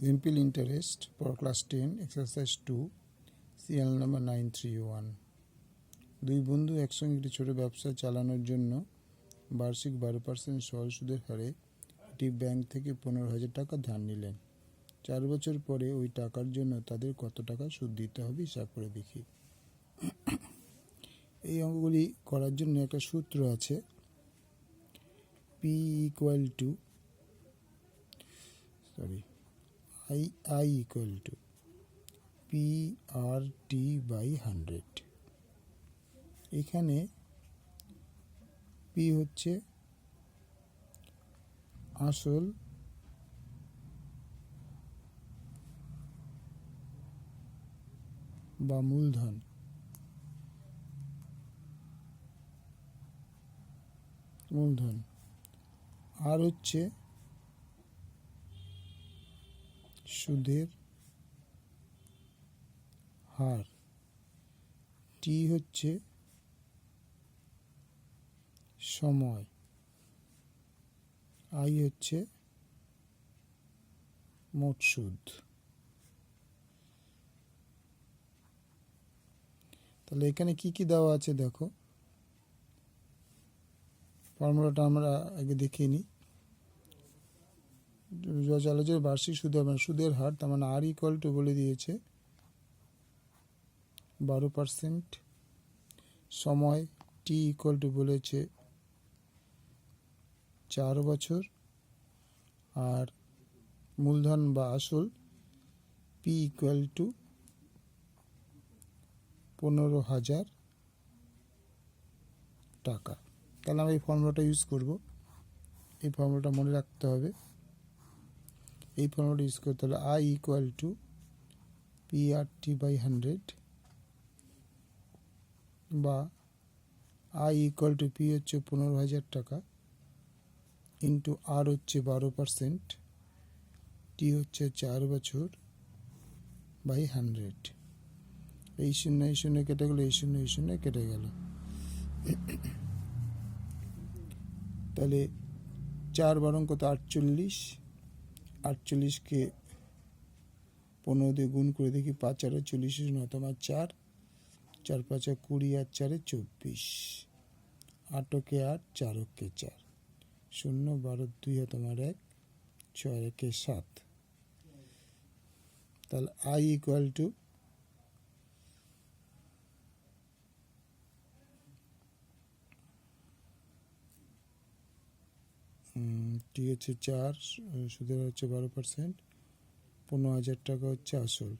Simple interest for class 10 exercise 2 serial number nine three one দুই বন্ধু একসঙ্গে একটি ছোট ব্যবসা চালানোর জন্য বার্ষিক বারো পার্সেন্ট সহজ সুদের হারে একটি ব্যাংক থেকে পনেরো হাজার টাকা ধার নিলেন। চার বছর পরে ওই টাকার জন্য তাদের কত টাকা সুদ দিতে হবে হিসাব করে দেখি। এই অঙ্কগুলি করার জন্য একটা সূত্র আছে। P equal to sorry I I equal to P R T by hundred এখানে পি হচ্ছে আসল বা মূলধন। মূলধন। আর হচ্ছে সুদের হার। টি হচ্ছে সময়। আই হচ্ছে মোট সুদ। তাহলে এখানে কি কি দেওয়া আছে দেখো। ফর্মুলাটা আমরা আগে দেখিয়ে নিই। জলজের বার্ষিক সুদ মানে সুদের হার তার মানে আর ইকুয়াল টু বলে দিয়েছে। বারো পার্সেন্ট সময় টি ইকুয়াল টু বলেছে চার বছর। আর মূলধন বা আসল পি ইকুয়াল টু পনেরো হাজার টাকা। তাহলে আমরা এই ফর্মুলাটা ইউজ করব। এই ফর্মুলাটা মনে রাখতে হবে। এই ফর্মুলাটা ইউজ করতে হলে I equal to P R T by hundred বা আই ইকুয়াল টু পি হচ্ছে পনেরো হাজার টাকা ইন্টু আর হচ্ছে বারো পার্সেন্ট টি হচ্ছে চার বছর বাই হান্ড্রেড এই শূন্য এই শূন্য কেটে গেলো, এই শূন্য এই শূন্য কেটে গেল। তাহলে চার বারং কত আটচল্লিশ। আটচল্লিশকে পনেরো দিয়ে গুণ করে দেখি পাঁচ আর চল্লিশ নয় তোমার চার। চার পাঁচা কুড়ি আর চারে চব্বিশ। আটকে আট, চারকে চার। শূন্য, বারো, দুই তোমার এক, ছয়, একে সাত। তাহলে আই ইকুয়াল টু টি হচ্ছে চার সুদের হচ্ছে বারো পার্সেন্ট পনেরো হাজার টাকা হচ্ছে আসল।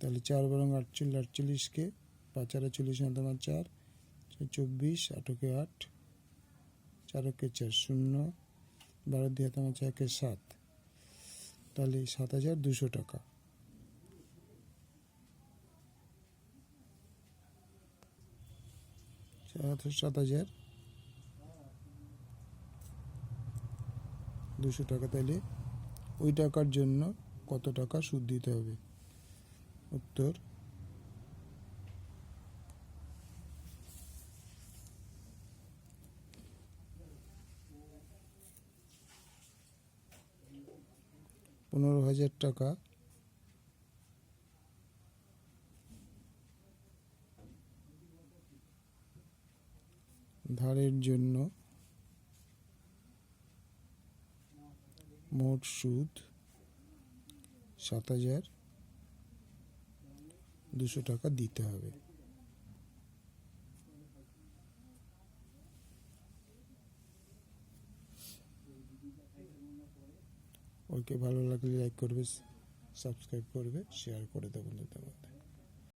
তাহলে চার বরং আটচল্লিশ, আটচল্লিশকে, পাঁচ আর চল্লিশ তোমার চার চব্বিশ, আটকে আট চারকে চার শূন্য, বারো দিয়ে তোমার চারকে সাত। তাহলে সাত হাজার দুশো টাকা। সাত হাজার দুশো টাকা তাহলে ওই টাকার জন্য কত টাকা সুদ দিতে হবে? উত্তর, পনেরো হাজার টাকা। ধারের জন্য মোট সুদ সাত হাজার দুশো টাকা দিতে হবে। ওকে ভালো লাগলে লাইক করবে সাবস্ক্রাইব করবে শেয়ার করে দেবো বন্ধুদের মধ্যে